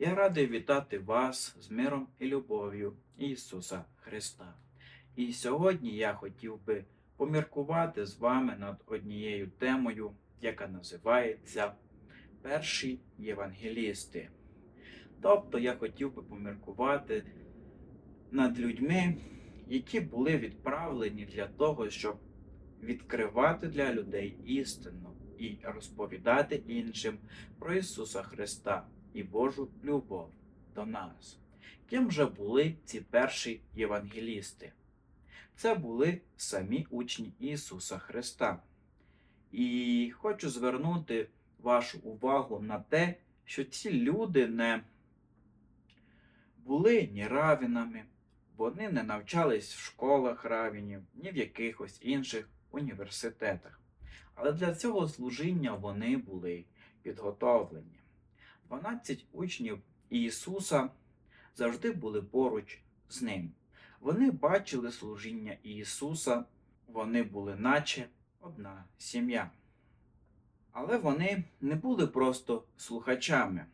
Я радий вітати вас з миром і любов'ю Ісуса Христа. І сьогодні я хотів би поміркувати з вами над однією темою, яка називається Перші євангелісти. Тобто я хотів би поміркувати над людьми, які були відправлені для того, щоб відкривати для людей істину і розповідати іншим про Ісуса Христа і Божу любов до нас. Ким же були ці перші євангелісти? Це були самі учні Ісуса Христа. І хочу звернути вашу увагу на те, що ці люди не були ні равінами, вони не навчались в школах равінів, ні в якихось інших університетах. Але для цього служіння вони були підготовлені. 12 учнів Ісуса завжди були поруч з ним. Вони бачили служіння Ісуса, вони були наче одна сім'я. Але вони не були просто слухачами.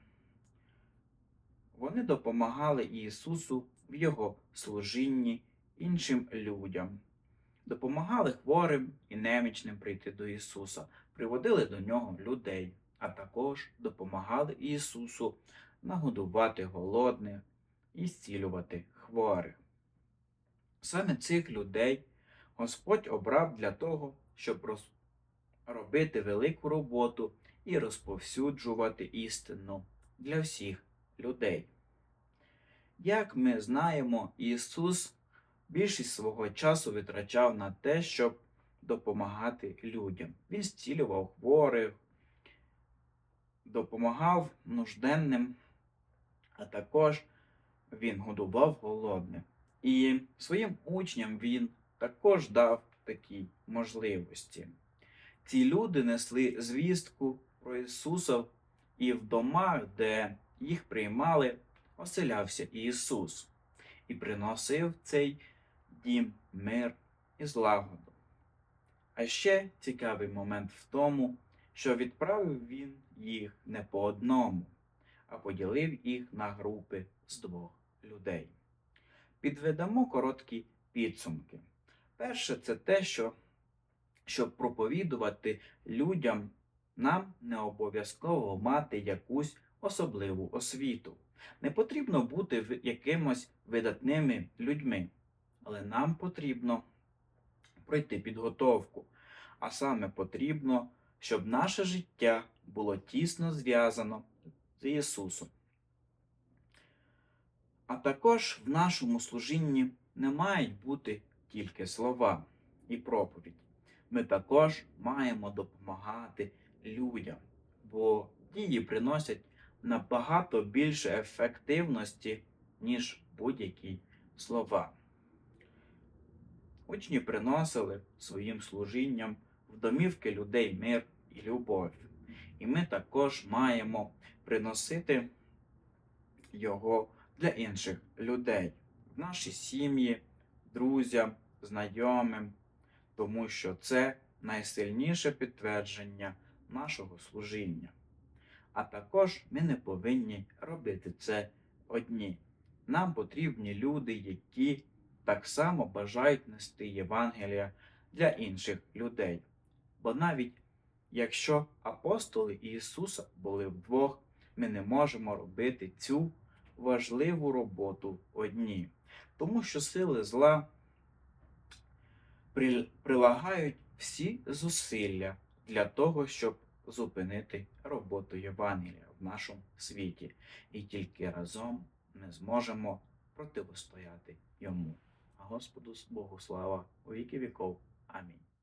Вони допомагали Ісусу в Його служінні іншим людям, допомагали хворим і немічним прийти до Ісуса, приводили до нього людей, а також допомагали Ісусу нагодувати голодних і зцілювати хворих. Саме цих людей Господь обрав для того, щоб роз... робити велику роботу і розповсюджувати істину для всіх людей. Як ми знаємо, Ісус більшість свого часу витрачав на те, щоб допомагати людям. Він зцілював хворих, допомагав нужденним, а також він годував голодних. І своїм учням він також дав такі можливості. Ці люди несли звістку про Ісуса і в домах, де їх приймали, оселявся Ісус і приносив цей дім мир і злагоду. А ще цікавий момент в тому, що відправив він їх не по одному, а поділив їх на групи з двох людей. Підведемо короткі підсумки. Перше, це те, що щоб проповідувати людям, нам не обов'язково мати якусь особливу освіту. Не потрібно бути якимось видатними людьми, але нам потрібно пройти підготовку. А саме потрібно, щоб наше життя було тісно зв'язано з Ісусом. А також в нашому служінні не мають бути тільки слова і проповідь. Ми також маємо допомагати людям, бо дії приносять набагато більше ефективності, ніж будь-які слова. Учні приносили своїм служінням в домівки людей мир і любов. І ми також маємо приносити його для інших людей, в наші сім'ї, друзям, знайомим, тому що це найсильніше підтвердження нашого служіння. А також ми не повинні робити це одні. Нам потрібні люди, які так само бажають нести Євангелія для інших людей. Бо навіть якщо апостоли Ісуса були вдвох, ми не можемо робити цю важливу роботу одні, тому що сили зла прилагають всі зусилля для того, щоб зупинити роботу Євангелія в нашому світі, і тільки разом ми зможемо противостояти йому. А Господу Богу слава у віки віков. Амінь.